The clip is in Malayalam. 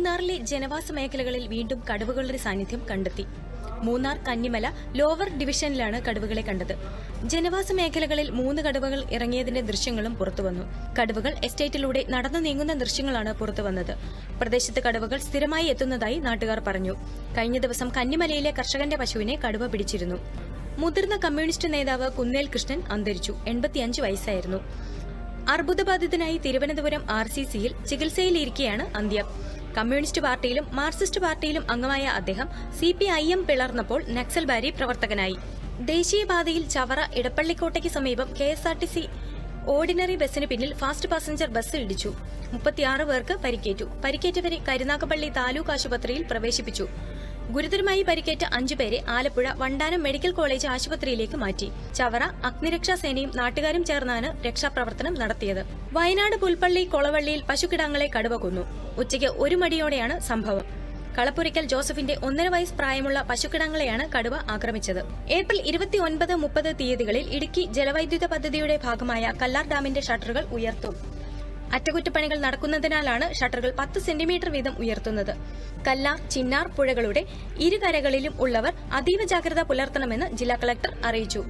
മൂന്നാറിലെ ജനവാസ മേഖലകളിൽ വീണ്ടും കടുവകളുടെ സാന്നിധ്യം കണ്ടെത്തി. മൂന്നാർ കന്നിമല ലോവർ ഡിവിഷനിലാണ് കടുവകളെ കണ്ടത്. ജനവാസ മേഖലകളിൽ മൂന്ന് കടുവകൾ ഇറങ്ങിയതിന്റെ ദൃശ്യങ്ങളും പുറത്തുവന്നു. കടുവകൾ എസ്റ്റേറ്റിലൂടെ നടന്നു നീങ്ങുന്ന ദൃശ്യങ്ങളാണ് പുറത്തുവന്നത്. പ്രദേശത്ത് കടുവകൾ സ്ഥിരമായി എത്തുന്നതായി നാട്ടുകാർ പറഞ്ഞു. കഴിഞ്ഞ ദിവസം കന്നിമലയിലെ കർഷകന്റെ പശുവിനെ കടുവ പിടിച്ചിരുന്നു. മുതിർന്ന കമ്മ്യൂണിസ്റ്റ് നേതാവ് കുന്നേൽ കൃഷ്ണൻ അന്തരിച്ചു. എൺപത്തിയഞ്ച് വയസ്സായിരുന്നു. അർബുദബാധിതനായി തിരുവനന്തപുരം ആർ സി സിയിൽ ചികിത്സയിലിരിക്കെയാണ് അന്ത്യം. കമ്മ്യൂണിസ്റ്റ് പാർട്ടിയിലും മാർക്സിസ്റ്റ് പാർട്ടിയിലും അംഗമായ അദ്ദേഹം സി പി ഐ എം പിളർന്നപ്പോൾ നക്സൽബാരി പ്രവർത്തകനായി. ദേശീയപാതയിൽ ചവറ ഇടപ്പള്ളിക്കോട്ടയ്ക്ക് സമീപം K S R T C ordinary ബസ്സിന് പിന്നിൽ ഫാസ്റ്റ് പാസഞ്ചർ ബസ് ഇടിച്ചു. മുപ്പത്തിയാറ് പേർക്ക് പരിക്കേറ്റു. പരിക്കേറ്റവരെ കരുനാഗപ്പള്ളി താലൂക്ക് ആശുപത്രിയിൽ പ്രവേശിപ്പിച്ചു. ഗുരുതരമായി പരിക്കേറ്റ അഞ്ചുപേരെ ആലപ്പുഴ വണ്ടാനം മെഡിക്കൽ കോളേജ് ആശുപത്രിയിലേക്ക് മാറ്റി. ചവറ അഗ്നിരക്ഷാ സേനയും നാട്ടുകാരും ചേർന്നാണ് രക്ഷാപ്രവർത്തനം നടത്തിയത്. വയനാട് പുൽപ്പള്ളി കൊളവള്ളിയിൽ പശുക്കിടാങ്ങളെ കടുവ കൊന്നു ഉച്ചയ്ക്ക് ഒരു മടിയോടെയാണ് സംഭവം. കളപ്പുരയ്ക്കൽ ജോസഫിന്റെ ഒന്നര വയസ്സ് പ്രായമുള്ള പശുക്കിടങ്ങളെയാണ് കടുവ ആക്രമിച്ചത്. ഏപ്രിൽ ഇരുപത്തിയൊൻപത് മുപ്പത് തീയതികളിൽ ഇടുക്കി ജലവൈദ്യുത പദ്ധതിയുടെ ഭാഗമായ കല്ലാർ ഡാമിന്റെ ഷട്ടറുകൾ ഉയർത്തും. അറ്റകുറ്റപ്പണികൾ നടക്കുന്നതിനാലാണ് ഷട്ടറുകൾ പത്ത് സെന്റിമീറ്റർ വീതം ഉയർത്തുന്നത്. കല്ലാർ ചിന്നാർ പുഴകളുടെ ഇരുകരകളിലും ഉള്ളവർ അതീവ ജാഗ്രത പുലർത്തണമെന്ന് ജില്ലാ കളക്ടർ അറിയിച്ചു.